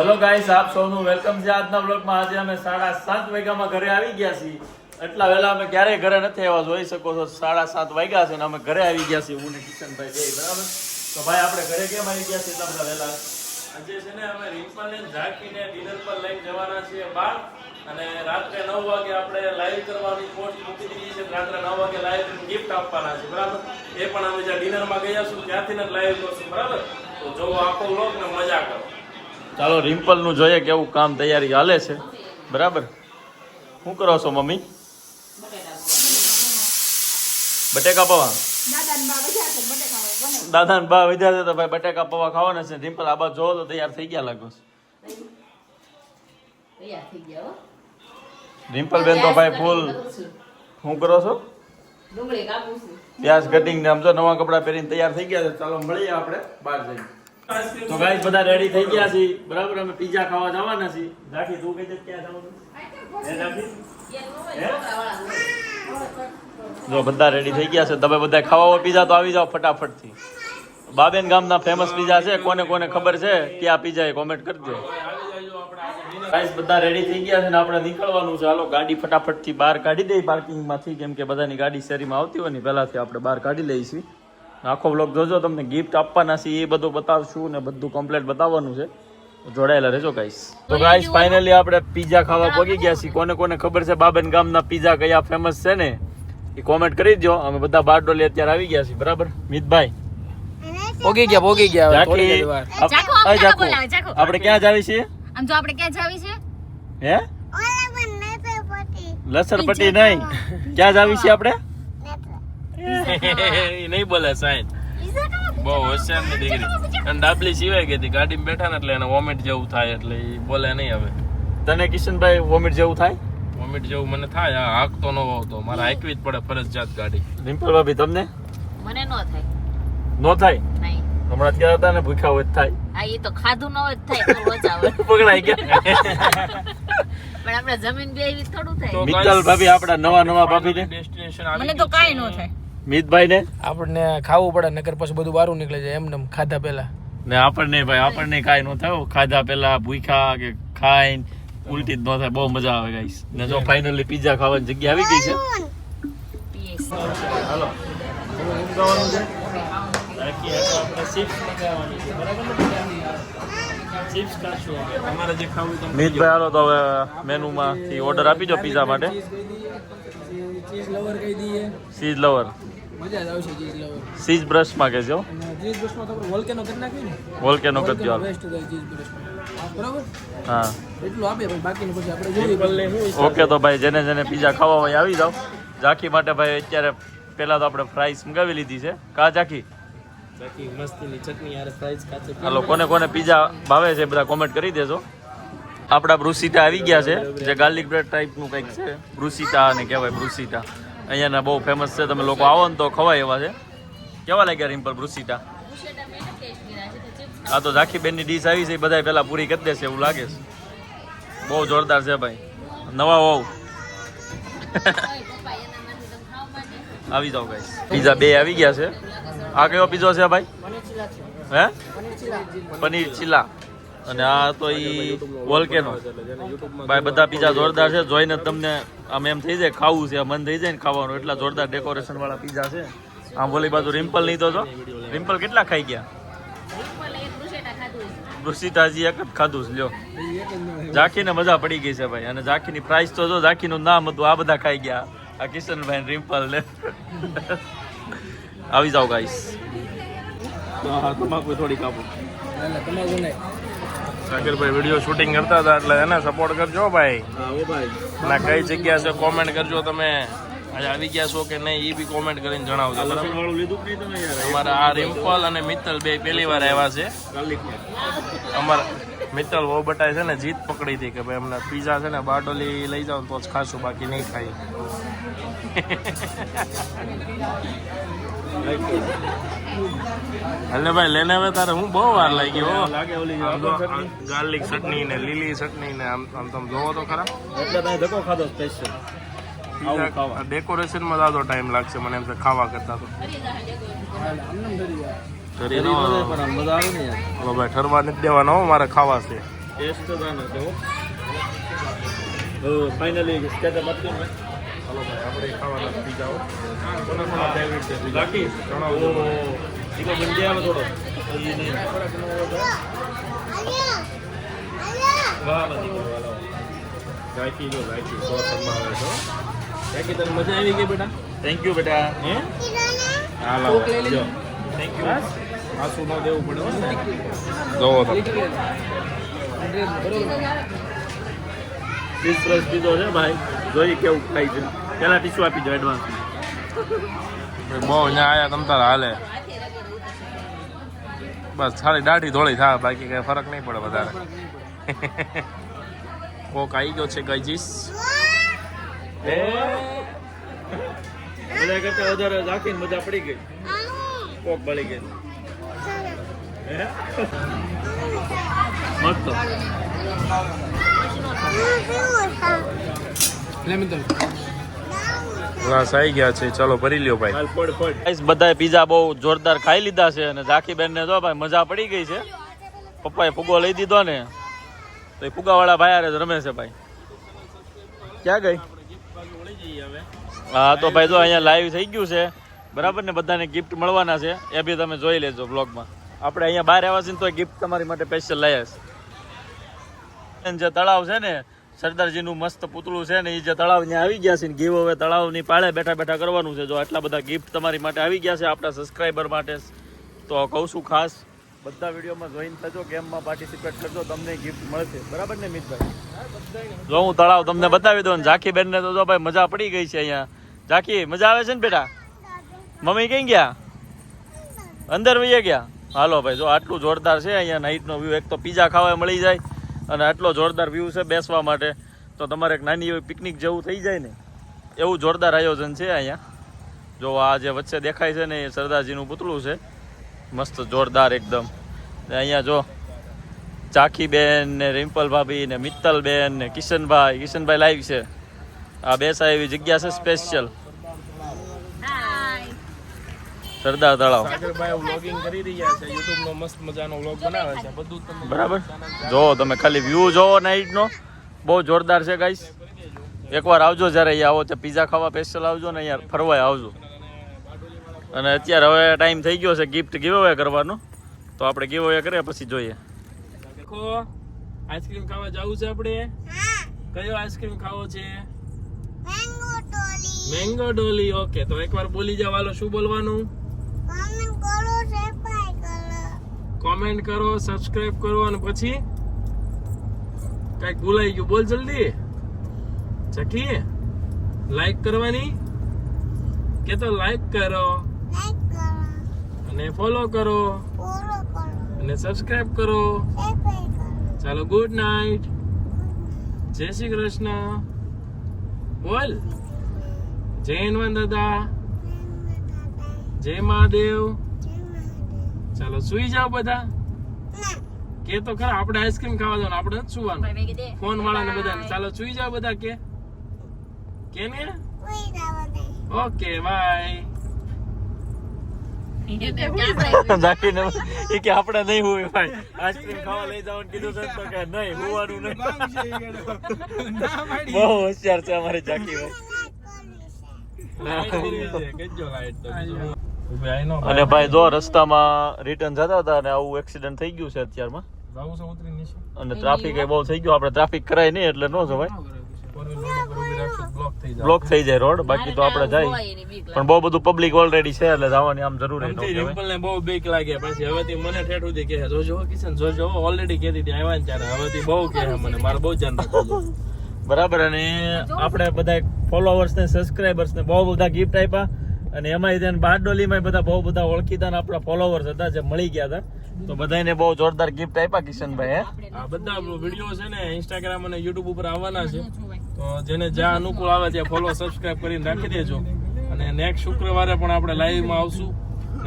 Hello guys આપ સૌનું welcome છે આજના બ્લોગમાં આજે અમે સાડા સાત વાગ્યામાં ઘરે આવી ગયા છીએ. એટલા વહેલા અમે ક્યારેય ઘરે નથી આવ્યા, જોઈ શકો છો, સાડા સાત વાગ્યા છે અને અમે ઘરે આવી ગયા છીએ, હું ને કિશનભાઈ બે, બરાબર? તો ભાઈ, આપણે ઘરે કેમ આવી ગયા છીએ? એટલા વહેલા. આજે છે ને અમે રિમ્પલને ઝાંકીને ડિનર પર લઈને જવાના છીએ બહાર. અને રાત્રે નવ વાગે આપણે લાઈવ કરવાની પોસ્ટ મૂકી દીધી છે. રાત્રે નવ વાગે લાઈવ ગિફ્ટ આપવાના છે, બરાબર? એ પણ અમે જ્યાં ડિનરમાં ગયા છું ત્યાંથી જ લાઈવ કરશું, બરાબર? તો જો આખો વ્લોગ ને મજા કરો. ચાલો રિમ્પલનું જોઈએ કેવું કામ તૈયારી હાલે છે. બરાબર? શું કરો છો મમ્મી? બટેકા પૌવા? દાદા ને બા વિદ્યા છે તો ભાઈ બટેકા પૌવા ખાવાના છે. રિમ્પલ આ બાજુ જોવો તો તૈયાર થઈ ગયા લાગો. રિમ્પલ બેન તો ભાઈ ફૂલ શું કરો છો? પ્યાસ કટિંગ ને આમ નવા કપડા પહેરીને તૈયાર થઈ ગયા છે. ચાલો મળીએ આપણે બહાર જઈને. તો ગાઈસ બધા રેડી થઈ ગયા છે બરાબર અમે પીઝા ખાવા જવાના છે રાખી તું ક્યાં જવાનું? જો બધા રેડી થઈ ગયા છે. તમે બધા ખાવા પિઝા તો આવી જાઓ ફટાફટથી. બાબેન ગામના ફેમસ પીઝા છે. કોને કોને ખબર છે કે આ પીઝા એ કોમેન્ટ કરજો. ગાઈસ બધા રેડી થઈ ગયા છે ને આપણે નીકળવાનું છે. હાલો ગાડી ફટાફટથી બહાર કાઢી દઈ પાર્કિંગમાંથી કેમ કે બધાની ગાડી શેરીમાં આવતી હોય ને પહેલાથી આપણે બહાર કાઢી લઈશું. આખો બ્લોગ જોજો તમને ગિફ્ટ આપવાના છે એ બધું બતાવશું ને બધું કમ્પ્લીટ બતાવવાનું છે. જોડાયેલા રહેજો ગાઈસ તો ગાઈસ ફાઇનલી આપણે પીઝા ખાવા પહોંચી ગયા છીએ. કોને કોને ખબર છે બાબેન ગામના પીઝા કયા ફેમસ છે ને? એ કોમેન્ટ કરી દો અમે બધા બારડોલી અત્યારે આવી ગયા છીએ બરાબર? મિતભાઈ. પોગી ગયા પોગી ગયા. આપણે ક્યાં જાવી છીએ? આમ જો આપણે ક્યાં જાવી છે? હે? લસરપટી નહીં. ક્યાં જાવી છીએ આપણે? એ નહીં બોલે સાઈન બહુ હોશિયારની દીકરી. અને ડાબલી સિવાય ગઈ હતી. ગાડીમાં બેઠા ને એટલે એને વોમિટ જેવું થાય એટલે એ બોલે નહીં હવે. તને કિશનભાઈ વોમિટ જેવું થાય? વોમિટ જેવું મને થાય. આ હાક તો ન હોતો મારે હાકવી જ પડે ફરજિયાત ગાડી. ડિમ્પલ ભાભી તમને? મને ન થાય. નો થાય? નહીં. હમણાં ક્યાં હતા ને ભૂખ્યા હોય થાય. આ એ તો ખાધું ન હોય થાય તો મજા આવે. પકડાઈ ગયા. પણ આપણે જમીન બે એવી થોડું થાય. મિત્તલ ભાભી આપડા નવા નવા ભાભી ને ડેસ્ટિનેશન મને તો કાઈ ન થાય. મિતભાઈ ને આપણને ખાવું પડે નકર પછી બધું બારું નીકળે જાય એમને એમ ખાધા પહેલા. ને આપણને ભાઈ આપણને કાંઈ ન થાય. ખાધા પેલા ભૂખ્યા કે ખાઈને ઉલટી જ ન થાય. બહુ મજા આવે ગાઈસ ને જો ફાઇનલી પિઝા ખાવાની જગ્યા આવી ગઈ છે. હાલો. છે? છે. મિતભાઈ હાલો તો હવે મેનુમાંથી ઓર્ડર આપી દો પીઝા માટે. ચીઝ લવર સીઝ મજા જ આવશે ચીઝ લવર. ચીઝ બ્રશમાં તો આપણે વોલ્કેનો કરી નાખ્યું ને વોલ્કેનો કરજો હાલો. બેસ્ટ થાય ચીઝ બ્રશમાં. બરાબર? હા. એટલું આપે ભાઈ બાકીનું પછી આપણે જોઈએ. ઓકે તો ભાઈ જેને જેને પીઝા ખાવા હોય આવી જાઓ. ઝાંખી માટે ભાઈ અત્યારે પેલા તો આપણે ફ્રાઈસ મંગાવી લીધી છે. કા ઝાંખી? હાલો કોને કોને પીઝા ભાવે છે બધા કોમેન્ટ કરી દેજો. આપણા બ્રુસીટા આવી ગયા છે. જે ગાર્લિક બ્રેડ ટાઈપનું કંઈક છે. બ્રુસીટા અને કહેવાય બ્રુસીટા અહીંયાના બહુ ફેમસ છે. તમે લોકો આવો ને તો ખવાય એવા છે. કેવા લાગ્યા રિમ્પલ બ્રુસીટા આ તો ઝાંખી બેનની ડીશ આવી છે, એ બધા પહેલાં પૂરી કરી દેશે એવું લાગે છે. બહુ જોરદાર છે ભાઈ. નવા હોવ આવી જાઓ ગાઈસ પીઝા બે આવી ગયા છે. આ કયો પીઝો છે ભાઈ? હે? પનીર ચીલા અને આ તો ઈ વોલ્કેનો ભાઈ, બધા પીઝા જોરદાર છે. જોઈને તમને આમ એમ થઈ જાય ખાવું છે મન થઈ જાય ને ખાવાનું. એટલા જોરદાર ડેકોરેશન વાળા પીઝા છે. આમ બોલી બાજુ રિમ્પલ નહીં તો છો રિમ્પલ કેટલા ખાઈ ગયા? બ્રુસીટા હજી એક જ ખાધું છે લ્યો. ઝાંખીને મજા પડી ગઈ છે ભાઈ. અને ઝાંખીની પ્રાઇસ તો જો ઝાંખીનું નામ હતું આ બધા ખાઈ ગયા. આ કિશનભાઈ રિમ્પલ ને. આવી જાઓ ગાઈસ તમાકુ થોડી કાપો તમાકુ નહીં. સાગરભાઈ વીડિયો શૂટિંગ કરતા હતા એટલે એને સપોર્ટ કરજો ભાઈ. ના કઈ જગ્યા છે કોમેન્ટ કરજો તમે. આજે આવી ગયા છો કે નહીં એ બી કોમેન્ટ કરીને જણાવજો બરાબર? અમારા આ રિમ્પલ અને મિત્તલ બે પહેલી વાર આવ્યા છે. અમારા મિત્તલ બહુ બટાય છે ને જીત પકડી હતી કે ભાઈ અમને પીઝા છે ને બારડોલી લઈ જાઓ તો જ ખાશું બાકી નહીં ખાઈ. એટલે ભાઈ લેને આવે તારે હું બહુ વાર લાગી હો ગાર્લિક ચટણી ને લીલી ચટણી ને આમ આમ તમે જોવો તો ખરા. એટલે તમે ધક્કો ખાધો સ્પેશિયલ ડેકોરેશનમાં દાદો ટાઈમ લાગશે મને એમ ખાવા કરતા તો. ભાઈ ઠરવા નથી દેવાનો હો, મારે ખાવા છે. ટેસ્ટ તો ના છે ફાઇનલી સ્ટેટઅપ ને. ચાલો ભાઈ આપણે ખાવાના પીઝાઓ કોના કોના ફેવરિટ છે? ઓહો આવે થોડો. વાહ વાહ. જો ગાયકી સો છો તને મજા આવી ગઈ બેટા? થેન્ક યુ બેટા. હે? હા લાવો જો. થેન્ક યુ આસુ ન દેવું પડે ને. જોવો તમે દીધો છે ભાઈ. જોઈ કેવું થાય છે. પેલા ટીસ્યુ આપી દો એડવાન્સ બહુ અહીંયા આયા તમ તારા હાલે. બસ ખાલી દાઢી ધોળી થાય બાકી કઈ ફરક નહીં પડે વધારે. કોક આવી ગયો છે કઈ જીસ બધા કરતા વધારે રાખીને મજા પડી ગઈ. કોક બળી ગઈ. મસ્ત. લેમન બસ આવી ગયા છે. ચલો ભરી લ્યો ભાઈ. બધાએ પીઝા બહુ જોરદાર ખાઈ લીધા છે અને ઝાકી બેન ને જો ભાઈ મજા પડી ગઈ છે. પપ્પાએ ફુગો લઈ દીધો ને તો એ ફુગાવાળા ભાઈ હારે જ રમે છે ભાઈ. ક્યાં ગઈ? હા તો ભાઈ જો અહીંયા લાઈવ થઈ ગયું છે. બરાબર ને? બધાને ગિફ્ટ મળવાના છે. એ બી તમે જોઈ લેજો બ્લોગમાં આપણે અહીંયા બહાર આવ્યા છીએ ને તો ગિફ્ટ તમારી માટે સ્પેશિયલ લાવ્યા છે. જે તળાવ છે ને સરદારજીનું મસ્ત પૂતળું છે ને એ જે તળાવ ત્યાં આવી ગયા છે ને ગીવ હવે તળાવની પાળે બેઠા બેઠા કરવાનું છે. જો આટલા બધા ગિફ્ટ તમારી માટે આવી ગયા છે આપણા સબસ્ક્રાઈબર માટે તો કહું છું ખાસ, બધા વિડીયોમાં જોઈન થજો, ગેમમાં પાર્ટિસિપેટ કરજો, તમને ગિફ્ટ મળશે. બરાબર ને મિતભાઈ જો હું તળાવ તમને બતાવી દઉં ઝાંખી બેન ને તો જો ભાઈ મજા પડી ગઈ છે અહીંયા. ઝાંખી, મજા આવે છે ને બેટા? મમ્મી કઈ ગયા? અંદર વહી ગયા? હાલો ભાઈ, જો આટલું જોરદાર છે અહીંયા નાઇટનો વ્યૂ એક તો પીઝા ખાવા મળી જાય. અને આટલો જોરદાર વ્યૂ છે બેસવા માટે. તો તમારે એક નાની એવી પિકનિક જેવું થઈ જાય ને, એવું જોરદાર આયોજન છે અહીંયા. જો આ જે વચ્ચે દેખાય છે ને એ સરદારજીનું પુતળું છે. મસ્ત જોરદાર એકદમ. અહીંયા જો ચાખીબેન ને રિમ્પલ ભાભી ને મિત્તલબેન ને કિશનભાઈ કિશનભાઈ લાઈવ છે. આ બેસા એવી જગ્યા છે સ્પેશિયલ હાય સરદાર તળાવ. સાગરભાઈ વ્લોગિંગ કરી રહ્યા છે નો મસ્ત મજાનો વ્લોગ બનાવે છે. બધું તમે બરાબર? જો તમે ખાલી વ્યૂ જોવો નાઇટનો બહુ જોરદાર છે ગાઈસ એકવાર આવજો જ્યારે અહીંયા આવો ત્યાં પીઝા ખાવા સ્પેશિયલ આવજો ને અહીંયા ફરવાય આવજો. અને અત્યારે હવે ટાઈમ થઈ ગયો છે ગિફ્ટ ગીવ અવે કરવાનો. તો આપણે ગીવ અવે કરીએ પછી જોઈએ. દેખો આઈસ્ક્રીમ ખાવા જવું છે આપણે? કયો આઈસ્ક્રીમ ખાવો છે? મેંગો ડોલી ઓકે તો એકવાર બોલી જવાલો શું બોલવાનું? કોમેન્ટ કરો સબસ્ક્રાઇબ કરો. અને પછી કંઈક ભૂલાઈ ગયું. બોલ જલ્દી. ચકી લાઈક કરવાની. કે તો લાઈક કરો. અને ફોલો કરો. અને સબસ્ક્રાઇબ કરો. ચાલો ગુડ નાઇટ જય શ્રી કૃષ્ણ. બોલ. જય હનુમાન દાદા. જય મહાદેવ. ચાલો સુઈ જાઓ બધા. કે તો ખરા આપણે આઈસ્ક્રીમ ખાવા જવાનું આપણે સુવાનું. ફોન વાળાને બધાને. ચાલો સુઈ જાઓ બધા કે. કે ને? Okay bye. એ કે આપણે નહીં હોય ભાઈ. આઈસ્ક્રીમ ખાવા લઈ જવાનું કીધું છે તો કે નહીં હોવાનું નહીં બહુ હોશિયાર છે અમારી ભાઈ. અને ભાઈ. જો રસ્તામાં રિટર્ન જતા હતા અને આવું એક્સિડન્ટ થઈ ગયું છે અત્યારમાં. અને ટ્રાફિક એ બહુ થઈ ગયું આપણે ટ્રાફિક કરાય નહીં એટલે ન જવાય. બ્લોક થઈ જાય રોડ બાકી તો આપણે જાય. પણ બહુ બધું પબ્લિક ઓલરેડી છે એટલે જવાની આમ જરૂર. રિમ્પલ ને બહુ બીક લાગે. પછી હવેથી મને ઠેઠું સુધી કહે જોજો કિશન જોજો ઓલરેડી કહેતી હતી આવ્યા ને ત્યારે. હવેથી બહુ કહે મને મારે બહુ ધ્યાન બરાબર અને આપણે બધા ફોલોવર્સ ને સબસ્ક્રાઇબર્સ ને બહુ બધા ગિફ્ટ આપ્યા. અને એમાં તેને બારડોલીમાં બધા બહુ બધા ઓળખીતા આપણા ફોલોવર્સ હતા જે મળી ગયા હતા. તો બધાને બહુ જોરદાર ગિફ્ટ આપ્યા કિશનભાઈ હે આ બધા વીડિયો છે ને ઇન્સ્ટાગ્રામ અને યુટ્યુબ ઉપર આવવાના છે. તો જેને જ્યાં અનુકૂળ આવે ત્યાં ફોલો સબસ્ક્રાઇબ કરીને રાખી દેજો. અને નેક્સ્ટ શુક્રવારે પણ આપણે લાઈવમાં આવશું.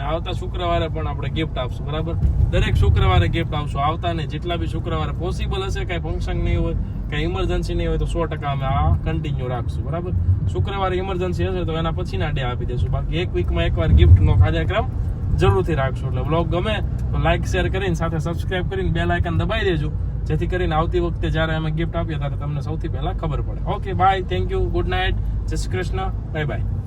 આવતા શુક્રવારે પણ આપણે ગિફ્ટ આપશું, બરાબર? દરેક શુક્રવારે ગિફ્ટ આપશું. આવતા ને જેટલા બી શુક્રવારે પોસિબલ હશે, કઈ ફંક્શન નહીં હોય, કઈ ઇમરજન્સી નહીં હોય, તો સો ટકા અમે આ કન્ટિન્યુ રાખશું, બરાબર? શુક્રવારે ઇમરજન્સી હશે, તો એના પછીના ડે આપી દેશું. બાકી એક વીકમાં એકવાર ગિફ્ટનો કાર્યક્રમ જરૂરથી રાખશું. એટલે વ્લોગ ગમે તો લાઇક શેર કરીને સાથે સબસ્ક્રાઇબ કરીને બેલ આઇકન દબાઈ દેજો. જેથી કરીને આવતી વખતે જ્યારે અમે ગિફ્ટ આપીએ, ત્યારે તમને સૌથી પહેલા ખબર પડે. Okay bye thank you good night Jai Shri Krishna. Bye bye